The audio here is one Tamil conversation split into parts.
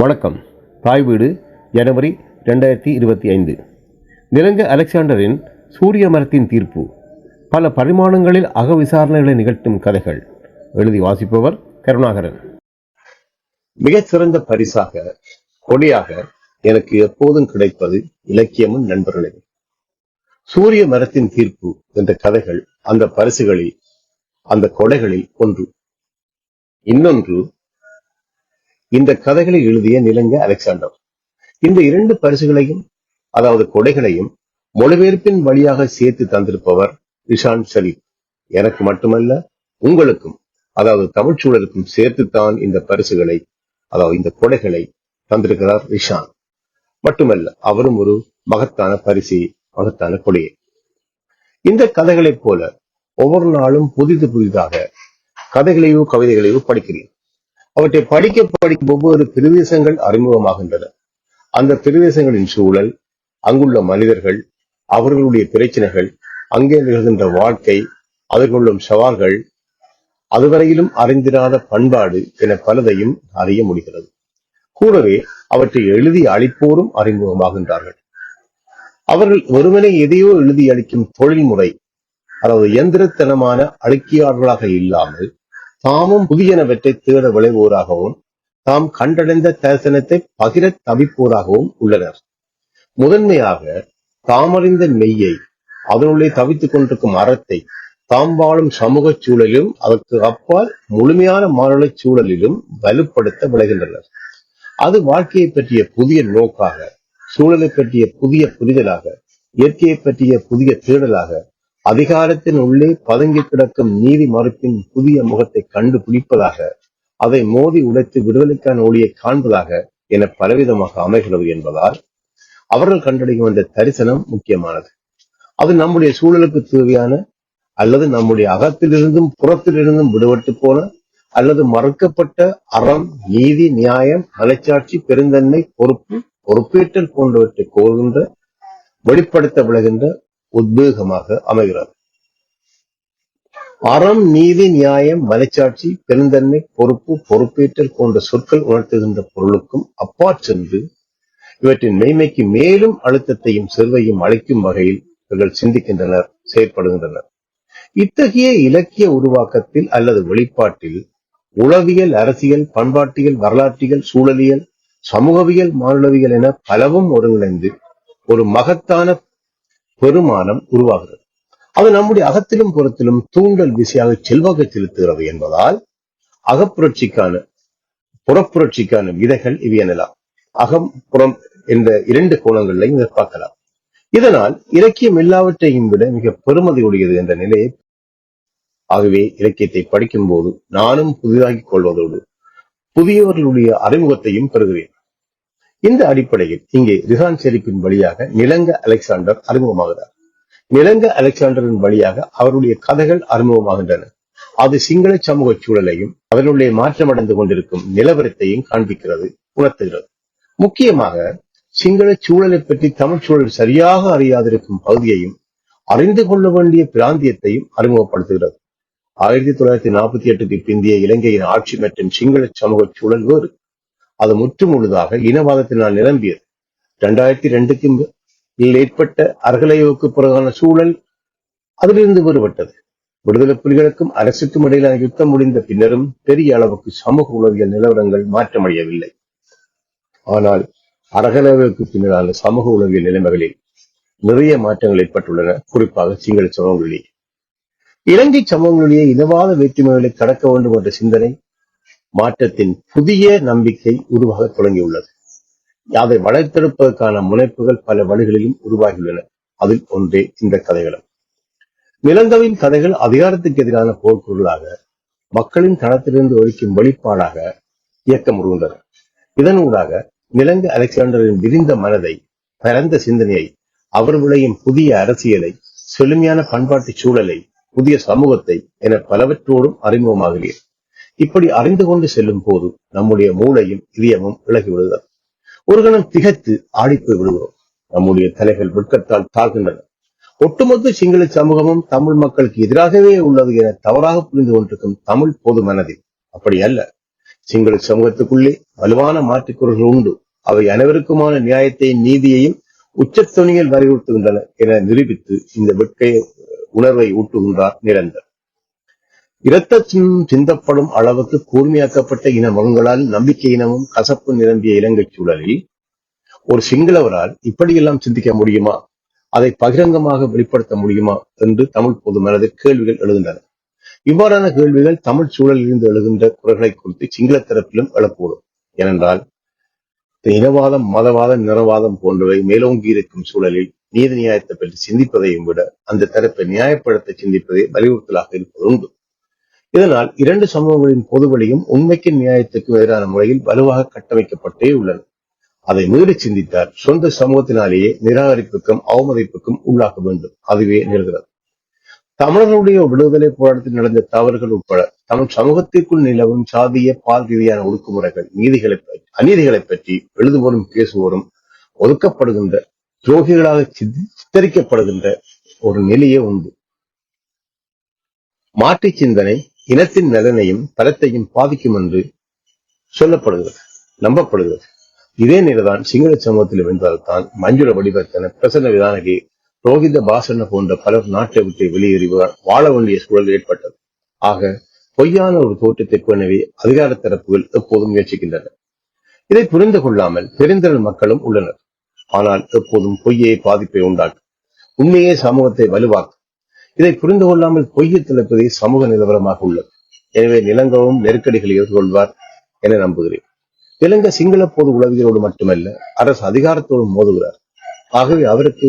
வணக்கம். தாய் வீடு ஜனவரி ரெண்டாயிரத்தி இருபத்தி ஐந்து. நிலங்க அலெக்சாண்டரின் சூரிய மரத்தின் தீர்ப்பு. பல பரிமாணங்களில் அக விசாரணைகளை நிகழ்த்தும் கதைகள். எழுதி வாசிப்பவர் கருணாகரன். மிகச்சிறந்த பரிசாக கொடியாக எனக்கு எப்போதும் கிடைப்பது இலக்கியமும் நண்பர்களே. சூரிய மரத்தின் தீர்ப்பு என்ற கதைகள் அந்த பரிசுகளில் அந்த கொடைகளில் ஒன்று. இன்னொன்று இந்த கதைகளை எழுதிய நிலங்க அலெக்சாண்டர். இந்த இரண்டு பரிசுகளையும் அதாவது கொடைகளையும் மொழிபெயர்ப்பின் வழியாக சேர்த்து தந்திருப்பவர் ரிஷான் ஷரீப் எனக்கு மட்டுமல்ல உங்களுக்கும் அதாவது தமிழ்ச்சூழலுக்கும் சேர்த்துத்தான் இந்த பரிசுகளை அதாவது இந்த கொடைகளை தந்திருக்கிறார் ரிஷான் மட்டுமல்ல அவரும் ஒரு மகத்தான பரிசு மகத்தான கொடையை. இந்த கதைகளைப் போல ஒவ்வொரு நாளும் புதிது புதிதாக கதைகளையோ கவிதைகளையோ படிக்கிறேன். அவற்றை படிக்க படிக்கும் ஒவ்வொரு பிரதேசங்கள் அறிமுகமாகின்றன. அந்த பிரதேசங்களின் சூழல் அங்குள்ள மனிதர்கள் அவர்களுடைய பிரச்சனைகள் அங்கே நிகழ்கின்ற வாழ்க்கை அதற்குள்ளும் சவால்கள் அதுவரையிலும் அறிந்திராத பண்பாடு என பலதையும் அறிய முடிகிறது. கூடவே அவற்றை எழுதி அளிப்போரும் அறிமுகமாகின்றார்கள். அவர்கள் ஒருவனை எதையோ எழுதி அளிக்கும் தொழில்முறை அதாவது இயந்திரத்தனமான அழுக்கியாளர்களாக இல்லாமல் தாமும் புதியனவற்றை தேட விளைவோராகவும் தாம் கண்டடைந்த தரிசனத்தை பகிர தவிப்போராகவும் உள்ளனர். முதன்மையாக தாமறிந்த மெய்யை அதனுள்ளே தவித்துக் கொண்டிருக்கும் அறத்தை தாம் வாழும் சமூக சூழலிலும் அதற்கு அப்பால் முழுமையான மாநில சூழலிலும் வலுப்படுத்த விளைகின்றனர். அது வாழ்க்கையை பற்றிய புதிய நோக்காக சூழலை பற்றிய புதிய புரிதலாக இயற்கையை பற்றிய புதிய தேடலாக அதிகாரத்தின் உள்ளே பதுங்கி கிடக்கும் நீதி மறுப்பின் புதிய முகத்தை கண்டுபிடிப்பதாக அதை மோதி உடைத்து விடுதலைக்கான ஒளியை காண்பதாக என பலவிதமாக அமைகிறது என்பதால் அவர்கள் கண்டடையும் அந்த தரிசனம் முக்கியமானது. அது நம்முடைய சூழலுக்கு தேவையான அல்லது நம்முடைய அகத்திலிருந்தும் புறத்திலிருந்தும் விடுபட்டு போன அல்லது மறுக்கப்பட்ட அறம் நீதி நியாயம் மலைச்சாட்சி பெருந்தன்மை பொறுப்பு பொறுப்பேற்றல் போன்றவற்றை கோருகின்ற வெளிப்படுத்த விளைகின்ற உத்வேகமாக அமைகிறது. அறம் நீதி நியாயம் மலைச்சாட்சி பெருந்தன்மை பொறுப்பு பொறுப்பேற்றல் போன்ற சொற்கள் உணர்த்துகின்ற பொருளுக்கும் அப்பாற் சென்று இவற்றின் மெய்மைக்கு மேலும் அழுத்தத்தையும் செல்வையும் அளிக்கும் வகையில் இவர்கள் சிந்திக்கின்றனர் செயற்படுகின்றனர். இத்தகைய இலக்கிய உருவாக்கத்தில் அல்லது வெளிப்பாட்டில் உளவியல் அரசியல் பண்பாட்டியல் வரலாற்றியல் சூழலியல் சமூகவியல் மானுடவியல் என பலவும் ஒருங்கிணைந்து ஒரு மகத்தான பெருமானம் உருவாகிறது. அது நம்முடைய அகத்திலும் புறத்திலும் தூண்டல் விசையாக செல்வாக்கு செலுத்துகிறது என்பதால் அகப்புரட்சிக்கான புறப்புரட்சிக்கான விதைகள் இவை எனலாம். அகம் புறம் என்ற இரண்டு கோணங்களையும் இங்க பார்க்கலாம் இதனால் இலக்கியம் எல்லாவற்றையும் விட மிக பெருமதியுடையது என்ற நிலையை ஆகவே இலக்கியத்தை படிக்கும் போது நானும் புதிதாகிக் கொள்வதோடு புதியவர்களுடைய அறிமுகத்தையும் பெறுகிறேன். இந்த அடிப்படையில் இங்கே ரிஹான் செரிப்பின் வழியாக நிலங்க அலெக்சாண்டர் அறிமுகமாகிறார். நிலங்க அலெக்சாண்டரின் வழியாக அவருடைய கதைகள் அறிமுகமாகின்றன. அது சிங்கள சமூக சூழலையும் அதனுடைய மாற்றமடைந்து கொண்டிருக்கும் நிலவரத்தையும் காண்பிக்கிறது உணர்த்துகிறது. முக்கியமாக சிங்கள சூழலை பற்றி தமிழ் சூழல் சரியாக அறியாதிருக்கும் பகுதியையும் அறிந்து கொள்ள வேண்டிய பிராந்தியத்தையும் அறிமுகப்படுத்துகிறது. ஆயிரத்தி தொள்ளாயிரத்தி நாற்பத்தி எட்டுக்கு பிந்தைய இலங்கையின் ஆட்சி மற்றும் சிங்கள சமூக சூழல் வேறு. அது முற்றுமுழுதாக இனவாதத்தினால் நிரம்பியது. இரண்டாயிரத்தி ரெண்டுக்கு ஏற்பட்ட அர்கலையோவுக்கு பிறகான சூழல் அதிலிருந்து வேறுபட்டது. விடுதலை புலிகளுக்கும் அரசுக்கும் இடையிலான யுத்தம் முடிந்த பின்னரும் பெரிய அளவுக்கு சமூக உளவியல் நிலவரங்கள் மாற்றமடையவில்லை. ஆனால் அரகலவுக்கு பின்னரான சமூக உளவியல் நிலைமைகளில் நிறைய மாற்றங்கள் ஏற்பட்டுள்ளன. குறிப்பாக சிங்கள சமூகங்களிலேயே இலங்கை சமூகங்களிலேயே இனவாத வேற்றுமைகளை கடக்க வேண்டும் என்ற சிந்தனை மாற்றத்தின் புதிய நம்பிக்கை உருவாக தொடங்கியுள்ளது. அதை வளர்த்தெடுப்பதற்கான முனைப்புகள் பல வழிகளிலும் உருவாகியுள்ளன. அதில் ஒன்றே இந்த கதைகளும். நிலங்கவின் கதைகள் அதிகாரத்துக்கு எதிரான போர்க்குரலாக மக்களின் தளத்திலிருந்து ஒழிக்கும் வெளிப்பாடாக இயக்க இதன் இதனூடாக நிலங்க அலெக்சாண்டரின் விரிந்த மனதை பரந்த சிந்தனையை அவர் விளையும் புதிய அரசியலை செழுமையான பண்பாட்டு சூழலை புதிய சமூகத்தை என பலவற்றோடும் அறிமுகமாகிறேன் இப்படி அறிந்து கொண்டு செல்லும் போது நம்முடைய மூளையும் இதயமும் விலகி விடுகிறது. ஒரு கணம் திகைத்து ஆடிப்போய் விடுகிறோம். நம்முடைய தலைகள் வெட்கத்தால் தாழ்கின்றன. ஒட்டுமொத்த சிங்கள சமூகமும் தமிழ் மக்களுக்கு எதிராகவே உள்ளது என தவறாக புரிந்து கொண்டிருக்கும் தமிழ் பொது மனதில். அப்படி அல்ல. சிங்கள சமூகத்துக்குள்ளே வலுவான மாற்றுக்குறல்கள் உண்டு. அவை அனைவருக்குமான நியாயத்தையும் நீதியையும் உச்சத்துணியில் வலியுறுத்துகின்றன என நிரூபித்து இந்த வெட்கை உணர்வை ஊட்டுகின்றார் நிரந்தர். இரத்தம் சிந்தப்படும் அளவுக்கு கூர்மையாக்கப்பட்ட இன முகங்களால் நம்பிக்கை இனமும் கசப்பு நிரம்பிய இலங்கை சூழலில் ஒரு சிங்களவரால் இப்படியெல்லாம் சிந்திக்க முடியுமா? அதை பகிரங்கமாக வெளிப்படுத்த முடியுமா? என்று தமிழ் பொது மனதில் கேள்விகள் எழுகின்றன. இவ்வாறான கேள்விகள் தமிழ் சூழலில் இருந்து எழுகின்ற குரல்களை குறித்து சிங்கள தரப்பிலும் எழக்கூடும். ஏனென்றால் இனவாதம் மதவாதம் நிறவாதம் போன்றவை மேலோங்கி இருக்கும் சூழலில் நீதி நியாயத்தை பற்றி சிந்திப்பதையும் விட அந்த தரப்பை நியாயப்படுத்த சிந்திப்பதே வலியுறுத்தலாக இருப்பது உண்டு. இதனால் இரண்டு சமூகங்களின் பொதுவழியும் உண்மைக்கு நியாயத்துக்கும் எதிரான முறையில் வலுவாக கட்டமைக்கப்பட்டே உள்ளன. அதை மீறி சிந்தித்தால் சொந்த சமூகத்தினாலேயே நிராகரிப்புக்கும் அவமதிப்புக்கும் உள்ளாக்க வேண்டும். அதுவே நிகழ்கிறது. தமிழர்களுடைய விடுதலை போராட்டத்தில் நடந்த தவறுகள் உட்பட தமிழ் சமூகத்திற்குள் நிலவும் சாதிய பால் ரீதியான ஒடுக்குமுறைகள் நீதிகளை பற்றி அநீதிகளை பற்றி எழுதுவோரும் பேசுவோரும் ஒதுக்கப்படுகின்ற துரோகிகளாக சித்தரிக்கப்படுகின்ற ஒரு நிலையே உண்டு. மாற்றுச் சிந்தனை இனத்தின் நலனையும் பலத்தையும் பாதிக்கும் என்று சொல்லப்படுகிறது நம்பப்படுகிறது. இதே நிலைதான் சிங்கள சமூகத்தில் வென்றால்தான் மஞ்சுள வடிவத்தன பிரசன்ன விதானகி ரோஹித பாசன போன்ற பலர் நாட்டை விட்டு வெளியேறி வாழ வேண்டிய சூழல் ஏற்பட்டது. ஆக பொய்யான ஒரு தோற்றத்தை கொண்டவே அதிகார தரப்புகள் எப்போதும் முயற்சிக்கின்றன. இதை புரிந்து கொள்ளாமல் பெருந்திரள் மக்களும் உள்ளனர். ஆனால் எப்போதும் பொய்யே பாதிப்பை உண்டாக்கும். உண்மையே சமூகத்தை வலுவாக்கும். இதை புரிந்து கொள்ளாமல் பொய்யை திளப்பதே சமூக நிலவரமாக உள்ளது. எனவே நிலங்கவும் நெருக்கடிகளை எதிர்கொள்வார் என நம்புகிறேன். இலங்கை சிங்கள போது உளவியலோடு மட்டுமல்ல அரசு அதிகாரத்தோடு மோதுகிறார். ஆகவே அவருக்கு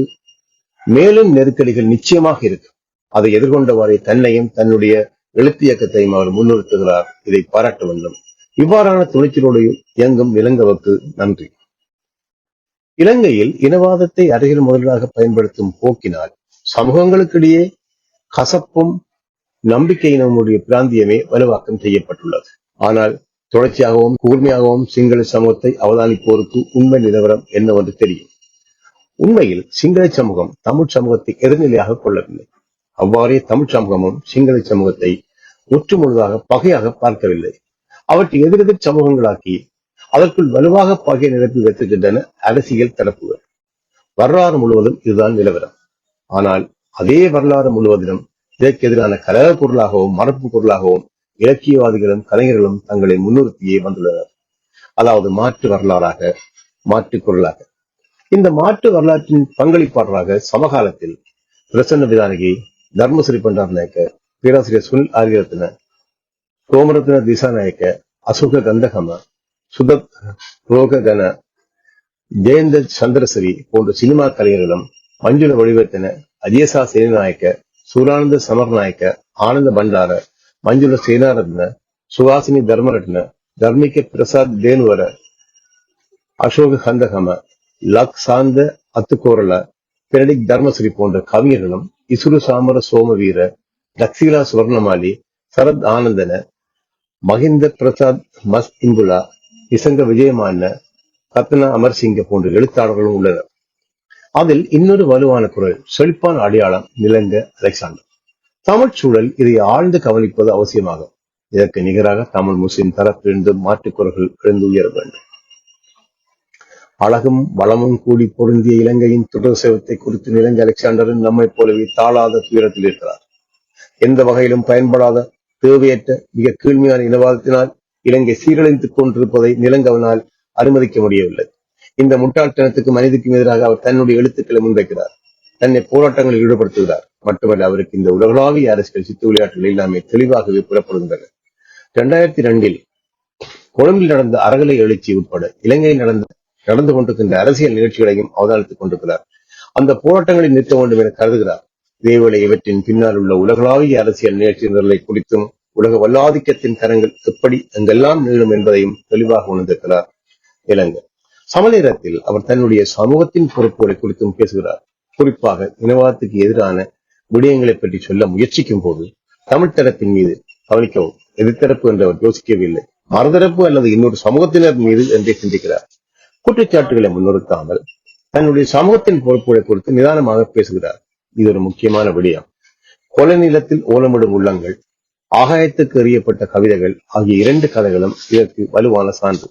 மேலும் நெருக்கடிகள் நிச்சயமாக இருக்கும். அதை எதிர்கொண்டவாறே தன்னையும் தன்னுடைய எழுத்து இயக்கத்தையும் அவர் முன்னிறுத்துகிறார். இதை பாராட்ட வேண்டும். இவ்வாறான துணிச்சலோடு இயங்கும் இலங்கவுக்கு நன்றி. இலங்கையில் இனவாதத்தை அரசியல் முதலாக பயன்படுத்தும் போக்கினால் சமூகங்களுக்கிடையே கசப்பும் நம்பிக்கையினமுடைய பிராந்தியமே வலுவாக்கம் செய்யப்பட்டுள்ளது. ஆனால் தொடர்ச்சியாகவும் கூர்மையாகவும் சிங்கள சமூகத்தை அவதானிப்போருக்கு உண்மை நிலவரம் என்னவென்று தெரியும். உண்மையில் சிங்கள சமூகம் தமிழ் சமூகத்தை எதிர்நிலையாக கொள்ளவில்லை. அவ்வாறே தமிழ் சமூகமும் சிங்கள சமூகத்தை முற்றுமுழுதாக பகையாக பார்க்கவில்லை. அவற்றை எதிரெதிர் சமூகங்களாக்கி அதற்குள் வலுவாக பகை நிரப்பி வைத்திருக்கின்றன அரசியல் தரப்புகள். வரலாறு முழுவதும் இதுதான் நிலவரம். ஆனால் அதே வரலாறு முழுவதிலும் இதற்கு எதிரான கலக பொருளாகவும் மரபு பொருளாகவும் இலக்கியவாதிகளும் கலைஞர்களும் தங்களை முன்னிறுத்தியே வந்துள்ளனர். அதாவது மாற்று வரலாறாக மாற்று குரலாக. இந்த மாற்று வரலாற்றின் பங்களிப்பாளராக சமகாலத்தில் பிரசன்ன விதானகி தர்மஸ்ரீ பண்டார் நாயக்க பேராசிரியர் சுனில் ஆரியரத்ன சோமரத்ன திசாநாயக்க அசுக கந்தகம சுதத் ரோககன ஜெயந்த சந்திரசரி போன்ற சினிமா கலைஞர்களும் மஞ்சுள வடிவத்தின அஜேசா சேனநாயக்க சூரானந்த சமர்நாயக்க ஆனந்த பண்டார ಮಂಜುಳ ಸೇನಾರತ್ನ ಸುಹಾಸಿನಿ ಧರ್ಮರತ್ನ ಧರ್ಮಿಕ ಪ್ರಸಾದ್ ದೇನುವರ அசோக கந்தகம லக் சாந்த அத்துக்கோரல பெனடிக் தர்மஸ்ரீ போன்ற கவிஞர்களும் இசுரு சாமர சோமவீர லக்ஷிலா சுவர்ணமாலி சரத் ஆனந்தன மகிந்த பிரசாத் மஸ் இம்புலா நிசங்க விஜயமான ரத்னா அமர்சிங்க போன்ற எழுத்தாளர்களும் உள்ளனர் அதில் இன்னொரு வலுவான குரல் செழிப்பான அடையாளம் நிலங்க அலெக்சாண்டர். தமிழ் சூழல் இதை ஆழ்ந்து கவனிப்பது அவசியமாகும். இதற்கு நிகராக தமிழ் முஸ்லிம் தரப்பிலிருந்து மாற்றுக் குரல்கள் எழுந்து உயர வேண்டும். அழகும் வளமும் கூடி பொருந்திய இலங்கையின் தொடர் சேவத்தை குறித்து நிலங்க அலெக்சாண்டரும் நம்மை போலவே தாழாத துயரத்தில் இருக்கிறார். எந்த வகையிலும் பயன்படாத தேவையற்ற மிக கீழ்மையான இனவாதத்தினால் இலங்கை சீரழித்துக் கொண்டிருப்பதை நிலங்கவனால் அனுமதிக்க முடியவில்லை. இந்த முட்டாள்தனத்துக்கு மனிதக்கும் எதிராக அவர் தன்னுடைய எழுத்துக்களை முன்வைக்கிறார். தன்னை போராட்டங்களில் ஈடுபடுத்துகிறார். மட்டுமல்ல அவருக்கு இந்த உலகளாவிய அரசியல் சித்து விளையாட்டுகள் எல்லாமே தெளிவாகவே புலப்படுகின்றன. இரண்டாயிரத்தி ரெண்டில் கொழும்பில் நடந்த அறகலை எழுச்சி உட்பட இலங்கையில் நடந்த நடந்து கொண்டிருக்கின்ற அரசியல் நிகழ்ச்சிகளையும் அவதானித்துக் கொண்டிருக்கிறார். அந்த போராட்டங்களை நிறுத்த வேண்டும் என கருதுகிறார். இதேவேளை இவற்றின் பின்னால் உள்ள உலகளாவிய அரசியல் நிகழ்ச்சிகளை குறித்தும் உலக வல்லாதிக்கத்தின் கரங்கள் எப்படி அங்கெல்லாம் நீளும் என்பதையும் தெளிவாக உணர்ந்திருக்கிறார் இலங்கை. சமநேரத்தில் அவர் தன்னுடைய சமூகத்தின் பொறுப்புகளை குறித்தும் பேசுகிறார். குறிப்பாக இனவாதத்துக்கு எதிரான விடயங்களை பற்றி சொல்ல முயற்சிக்கும் போது தமிழ் தரப்பின் மீது கவனிக்கவும். எதிர்த்தரப்பு என்று அவர் யோசிக்கவில்லை. மறுதரப்பு அல்லது இன்னொரு சமூகத்தினர் மீது என்றே சிந்திக்கிறார். குற்றச்சாட்டுகளை முன்னிறுத்தாமல் தன்னுடைய சமூகத்தின் பொறுப்புகளை குறித்து நிதானமாக பேசுகிறார். இது ஒரு முக்கியமான விடயம். கொலை நிலத்தில் ஓலமிடும் உள்ளங்கள் ஆகாயத்துக்கு எறியப்பட்ட கவிதைகள் ஆகிய இரண்டு கதைகளும் இதற்கு வலுவான சான்று.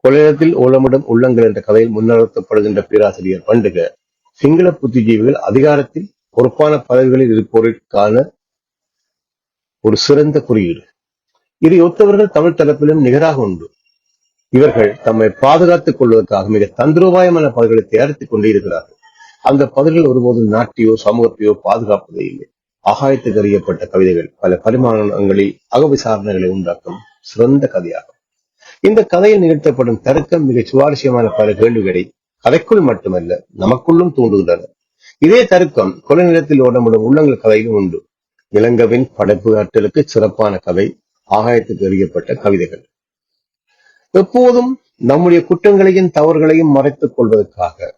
கொள்ளிடத்தில் ஓலமிடும் உள்ளங்கள் என்ற கதையில் முன்னெடுக்கப்படுகின்ற பேராசிரியர் பண்டுக சிங்கள புத்திஜீவிகள் அதிகாரத்தில் பொறுப்பான பதவிகளில் இருப்போருக்கான ஒரு சிறந்த குறியீடு. இதை ஒத்தவர்கள் தமிழ் தரப்பிலும் நிகராக உண்டு. இவர்கள் தம்மை பாதுகாத்துக் கொள்வதற்காக மிக தந்திரோபாயமான பதவிகளை தயாரித்துக் கொண்டே இருக்கிறார்கள். அந்த பதவிகள் ஒருபோதும் நாட்டையோ சமூகத்தையோ பாதுகாப்பதே இல்லை. ஆகாயத்துக்கு அறியப்பட்ட கவிதைகள் பல பரிமாணங்களில் அகவிசாரணைகளை உண்டாக்கும் சிறந்த கதையாகும். இந்த கதையில் நிகழ்த்தப்படும் தர்க்கம் மிக சுவாரஸ்யமான பல கேள்விகளை கதைக்குள் மட்டுமல்ல நமக்குள்ளும் தூண்டுகின்றன இதே தர்க்கம் கொலை நிலத்தில் ஓடமுடும் உள்ளங்கள் கதையிலும் உண்டு. இளங்கவின் படைப்பு ஆற்றலுக்கு சிறப்பான கதை ஆகாயத்துக்கு எறியப்பட்ட கவிதைகள். எப்போதும் நம்முடைய குற்றங்களையும் தவறுகளையும் மறைத்துக் கொள்வதற்காக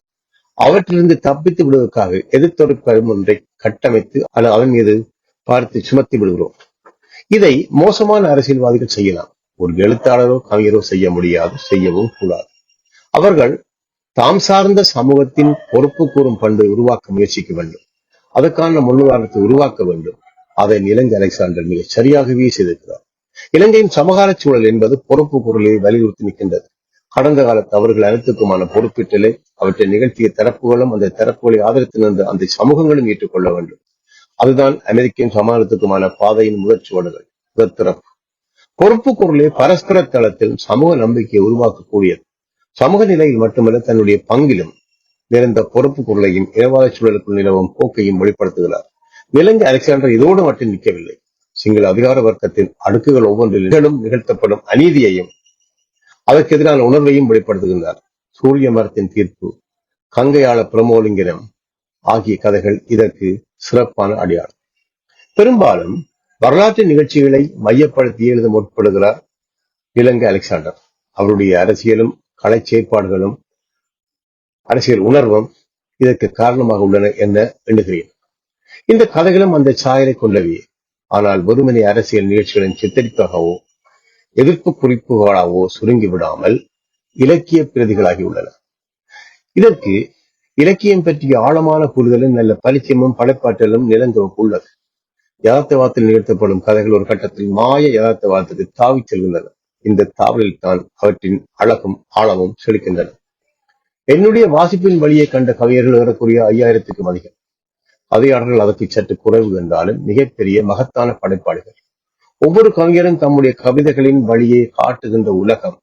அவற்றிலிருந்து தப்பித்து விடுவதற்காக எதிர்த்தொரு ஒன்றை கட்டமைத்து அல்லது அதன் மீது பார்த்து சுமத்தி விடுகிறோம். இதை மோசமான அரசியல்வாதிகள் செய்யலாம். ஒரு எழுத்தாளரோ கவிஞரோ செய்ய முடியாது செய்யவும் கூடாது. அவர்கள் தாம் சார்ந்த சமூகத்தின் பொறுப்பு கூறும் பண்பை உருவாக்க முயற்சிக்க வேண்டும். அதற்கான முன்னுதாரணத்தை உருவாக்க வேண்டும். அதை இலங்கை அலெக்சாண்டர் மிக சரியாகவே செய்திருக்கிறார். இலங்கையின் சமகால சூழல் என்பது பொறுப்பு குரலை வலியுறுத்தி நிற்கின்றது. கடந்த கால தவறுகள் அனைத்துக்குமான பொறுப்பீட்டலை அவற்றை நிகழ்த்திய தரப்புகளும் அந்த தரப்புகளை ஆதரித்து நின்ற அந்த சமூகங்களும் ஏற்றுக்கொள்ள வேண்டும். அதுதான் அமெரிக்கின் சமாதானத்துக்குமான பாதையின் முதற் சுவடுகள் முதற் திறப்பு. பொறுப்பு குரலை பரஸ்பர தளத்தில் சமூக நம்பிக்கையை உருவாக்கக்கூடியது. சமூக நிலையில் மட்டுமல்ல தன்னுடைய பங்கிலும் நிறைந்த பொறுப்பு குரலையும் இனவாத சூழலுக்குள் நிலவும் போக்கையும் வெளிப்படுத்துகிறார். விலங்கு அலெக்சாண்டர் இதோடு மட்டும் நிற்கவில்லை. சிங்கள அதிகார வர்க்கத்தின் அடுக்குகள் ஒவ்வொன்றிலும் நிகழ்த்தப்படும் அநீதியையும் அதற்கு எதிரான உணர்வையும் வெளிப்படுத்துகின்றார். சூரிய மரத்தின் தீர்ப்பு கங்கையாள பிரமோலிங்கனம் ஆகிய கதைகள் இதற்கு சிறப்பான அடையாளம். பெரும்பாலும் வரலாற்று நிகழ்ச்சிகளை மையப்படுத்தி எழுத முற்படுகிறார் இலங்கை அலெக்சாண்டர். அவருடைய அரசியலும் கலை செயற்பாடுகளும் அரசியல் உணர்வும் இதற்கு காரணமாக உள்ளன என எண்ணுகிறேன். இந்த கதைகளும் அந்த சாயலை கொண்டவையே ஆனால் வெறுமனை அரசியல் நிகழ்ச்சிகளின் சித்தரிப்பாகவோ எதிர்ப்பு குறிப்புகளாகவோ சுருங்கி விடாமல் இலக்கிய பிரதிகளாகி உள்ளன. இதற்கு இலக்கியம் பற்றிய ஆழமான புரிதலும் நல்ல பரிச்சயமும் படைப்பாற்றலும் நிலங்களுக்கு உள்ளது. யதார்த்தவாதத்தில் நிகழ்த்தப்படும் கதைகள் ஒரு கட்டத்தில் மாய யதார்த்தவாதத்துக்கு தாவிச் செல்கின்றன. இந்த தாவலில் தான் அவற்றின் அழகும் ஆழமும் செழிக்கின்றன. என்னுடைய வாசிப்பின் வழியை கண்ட கவிஞர்கள் ஏறக்குறைய ஐயாயிரத்துக்கும் அதிகம். கதையாளர்கள் அதற்கு சற்று குறைவு என்றாலும் மிகப்பெரிய மகத்தான படைப்பாளிகள். ஒவ்வொரு கவிஞரும் தம்முடைய கவிதைகளின் வழியை காட்டுகின்ற உலகம்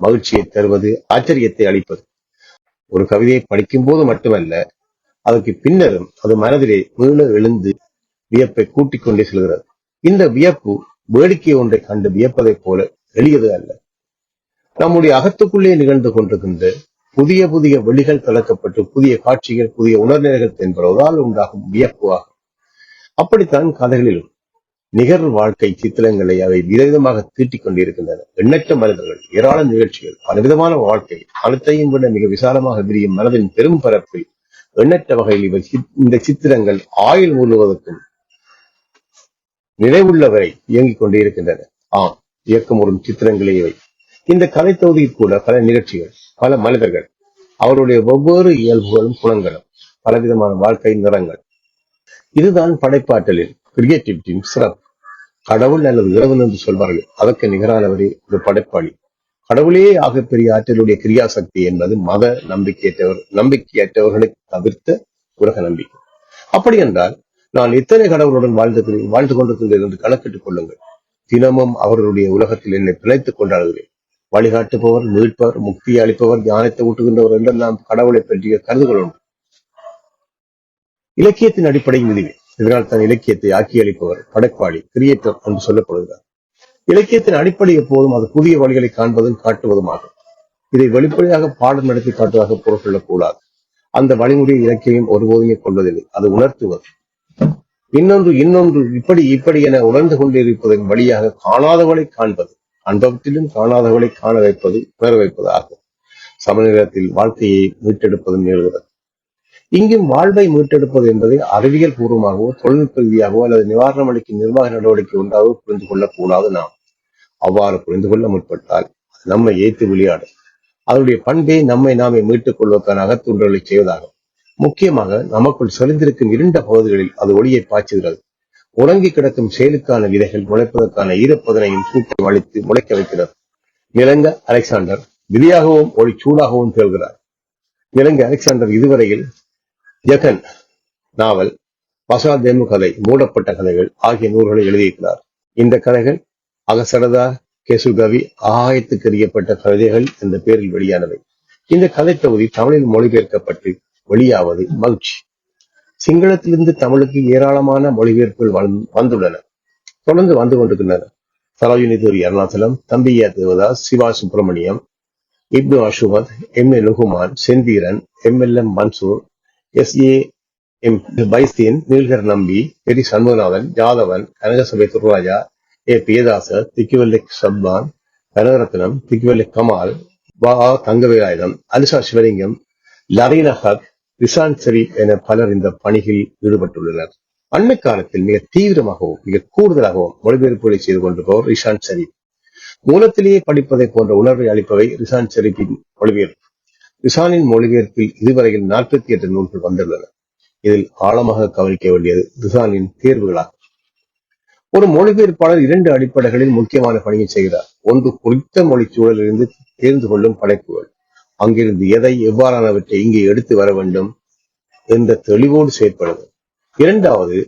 மகிழ்ச்சியை தருவது ஆச்சரியத்தை அளிப்பது. ஒரு கவிதையை படிக்கும் போது மட்டுமல்ல அதற்கு பின்னரும் அது மனதிலே மீள எழுந்து வியப்பை கூட்டிக் கொண்டே செல்கிறது இந்த வியப்பு வேடிக்கை ஒன்றை கண்டு வியப்பதைப் போல எளியது அல்ல. நம்முடைய அகத்துக்குள்ளே நிகழ்ந்து கொண்டிருக்கின்ற புதிய புதிய வெளிகள் கலக்கப்பட்டு புதிய காட்சிகள் புதிய உணர்நிலைகள் தென்படுவதால் உண்டாகும் வியப்பு ஆகும். அப்படித்தான் கதைகளிலும் நிகர் வாழ்க்கை சித்திரங்களை அவை விதவிதமாக தீட்டிக் கொண்டிருக்கின்றன எண்ணற்ற மனிதர்கள் ஏராள நிகழ்ச்சிகள் பலவிதமான வாழ்க்கை அனைத்தையும் விட மிக விசாலமாக விரியும் மனதின் பெரும் பரப்பில் எண்ணற்ற வகையில் இவை இந்த சித்திரங்கள் ஆயுள் முழுவதற்கும் நினைவுள்ளவரை இயங்கிக் கொண்டே இருக்கின்றன ஆம் இயக்கம் வரும் சித்திரங்களே இவை இந்த கலை தொகுதியில் கூட பல நிகழ்ச்சிகள் பல மனிதர்கள் அவருடைய ஒவ்வொரு இயல்புகளும் குணங்களும் பலவிதமான வாழ்க்கை நிறங்கள். இதுதான் படைப்பாற்றலின் கிரியேட்டிவிட்டியின் சிறப்பு. கடவுள் அல்லது இறைவன் என்று சொல்வார்கள் அதற்கு நிகரானவரே ஒரு படைப்பாளி. கடவுளே ஆகப்பெரிய ஆற்றலுடைய கிரியாசக்தி என்பது மத நம்பிக்கையற்றவர் நம்பிக்கையற்றவர்களை தவிர்த்த உலக நம்பிக்கை. அப்படி என்றால் நான் எத்தனை கடவுளுடன் வாழ்ந்திருக்கிறேன் வாழ்ந்து கொண்டிருக்கின்றேன் என்று கணக்கிட்டுக் கொள்ளுங்கள். தினமும் அவர்களுடைய உலகத்தில் என்னை பிழைத்துக் கொண்டாடுகிறேன். வழிகாட்டுபவர் மீட்பவர் முக்தி அளிப்பவர் ஞானத்தை ஊட்டுகின்றவர் என்றெல்லாம் கடவுளை பற்றிய கருதுகள் உண்டு. இலக்கியத்தின் அடிப்படையில் இதுவே இதனால் தான் இலக்கியத்தை ஆக்கி அளிப்பவர் படைப்பாளி கிரியேட்டர் என்று சொல்லப்படுகிறார். இலக்கியத்தின் அடிப்படை எப்போதும் அது புதிய வழிகளை காண்பதும் காட்டுவதுமாகும் இதை வெளிப்படையாக பாடம் நடத்தி காட்டுவதாக பொருள் கொள்ளக்கூடாது அந்த வழிமுறை இலக்கியம் ஒருபோதுமே கொள்வதில்லை. அது உணர்த்துவது. இன்னொன்று இன்னொன்று இப்படி இப்படி என உணர்ந்து கொண்டிருப்பதன் வழியாக காணாதவளை காண்பது அன்பவற்றிலும் காணாதவளை காண வைப்பது உணர வைப்பது ஆகும். சமநிலத்தில் வாழ்க்கையை மீட்டெடுப்பதும் நிகழ்கிறது. இங்கும் வாழ்வை மீட்டெடுப்பது என்பதை அறிவியல் பூர்வமாகவோ தொழில்நுட்ப ரீதியாகவோ அல்லது நிவாரணம் அளிக்கும் நிர்வாக நடவடிக்கை ஒன்றாகவோ புரிந்து கொள்ளக்கூடாது நாம். அவ்வாறு புரிந்து கொள்ள முற்பட்டால் நம்மை ஏற்று விளையாடும். அதனுடைய பண்பே நம்மை நாமே மீட்டுக் கொள்வதற்கான அகத்தூண்டலை செய்வதாகும். முக்கியமாக நமக்குள் செறிந்திருக்கும் இருண்ட பகுதிகளில் அது ஒளியை பாய்ச்சுகிறது. உறங்கி கிடக்கும் செயலுக்கான விதைகள் முளைப்பதற்கான ஈரப்பதனையும் சூட்டை வலித்து முளைக்க வைக்கிறது. நிலங்க அலெக்சாண்டர் விதியாகவும் ஒளி சூடாகவும் திகழ்கிறார். நிலங்க அலெக்சாண்டர் இதுவரையில் ஜகன் நாவல் பசாதேமு கதை மூடப்பட்ட கதைகள் ஆகிய நூல்களை எழுதியிருக்கிறார். இந்த கதைகள் அகசரதா கேசுகவி ஆகாயத்துக்கு எறியப்பட்ட கவிதைகள் என்ற பெயரில் வெளியானவை. இந்த கதை தொகுதி தமிழில் மொழிபெயர்க்கப்பட்டு வெளியாவது மகிழ்ச்சி. சிங்களத்திலிருந்து தமிழுக்கு ஏராளமான மொழிபெயர்ப்புகள் வந்துள்ளன. தொடர்ந்து வந்து கொண்டிருக்கின்றன. Sarojini Arunachalam Thambiya Devadas Siva Subramaniam Ibnu Ashumath M A Lukuman Sentheeran M L M Mansoor S A M Faizdeen Neelkar Nambi Peri Shanmuganathan யாதவன் கனகசபை துர்ராஜா ஏ பியதாசர் திக்குவெல்லை சப்பான் கனகரத்னம் திக்குவெல்லை கமால் வா தங்கவேலாயுதம் அலிசா சிவலிங்கம் லரீனா ஹக் ரிசான் என பலர் இந்த பணியில் ஈடுபட்டுள்ளனர். அண்மை காலத்தில் மிக தீவிரமாகவும் மிக கூடுதலாகவும் மொழிபெயர்ப்புகளை செய்து கொண்டிருப்பவர் ரிஷான் ஷெரீப் மூலத்திலேயே படிப்பதை போன்ற உணர்வை அளிப்பவை ரிசான் ஷெரீப்பின் மொழிபெயர்ப்பு. ரிசானின் மொழிபெயர்ப்பில் இதுவரையில் நாற்பத்தி எட்டு நூல்கள் வந்துள்ளன. இதில் ஆழமாக கவனிக்க வேண்டியது ரிசானின் தேர்வுகளாகும். ஒரு மொழிபெயர்ப்பாளர் இரண்டு அடிப்படைகளில் முக்கியமான பணியை செய்கிறார். ஒன்று குறித்த மொழி சூழலிலிருந்து தேர்ந்து கொள்ளும் படைப்புகள். அங்கிருந்து எதை எவ்வாறானவற்றை இங்கே எடுத்து வர வேண்டும் என்ற தெளிவோடு செயற்படுது இரண்டாவது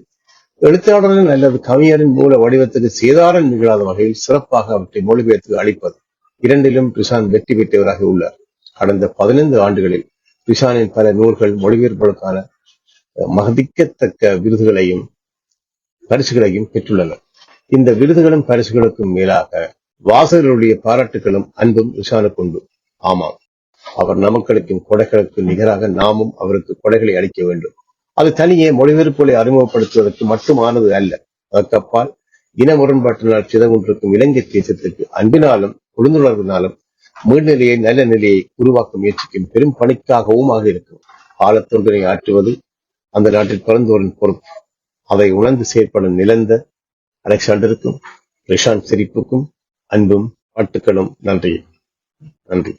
எழுத்தாளரின் அல்லது கவிஞரின் மூல வடிவத்துக்கு சேதாரம் நிகழாத வகையில் சிறப்பாக அவற்றை மொழிபெயர்த்து அளிப்பது. இரண்டிலும் ரிசான் வெற்றி பெற்றவராக உள்ளார். கடந்த பதினைந்து ஆண்டுகளில் ரிசானின் பல நூல்கள் மொழிபெயர்ப்புகளுக்கான மதிக்கத்தக்க விருதுகளையும் பரிசுகளையும் பெற்றுள்ளன. இந்த விருதுகளும் பரிசுகளுக்கும் மேலாக வாசகர்களுடைய பாராட்டுகளும் அன்பும் ரிஷானுக்கு உண்டு. ஆமாம். அவர் நமக்களுக்கும் கொடைகளுக்கு நிகராக நாமும் அவருக்கு கொடைகளை அளிக்க வேண்டும். அது தனியே மொழிபெயர்ப்புகளை அறிமுகப்படுத்துவதற்கு மட்டுமானது அல்ல. அதற்கப்பால் இன முரண்பாட்டினால் சிதங்கொண்டிருக்கும் இலங்கை தேசத்துக்கு அன்பினாலும் புரிந்துணர்வினாலும் மீள்நிலையை நல்ல நிலையை உருவாக்க முயற்சிக்கும் பெரும் பணிக்காகவும் ஆக இருக்கும். காலத்தொன்றினை ஆற்றுவது அந்த நாட்டில் பிறந்தோரின் பொறுப்பு. அதை உணர்ந்து செயற்படும் நிலந்த அலெக்சாண்டருக்கும் ரிஷான் சிரிப்புக்கும் அன்பும் பாட்டுக்களும் நன்றி நன்றி.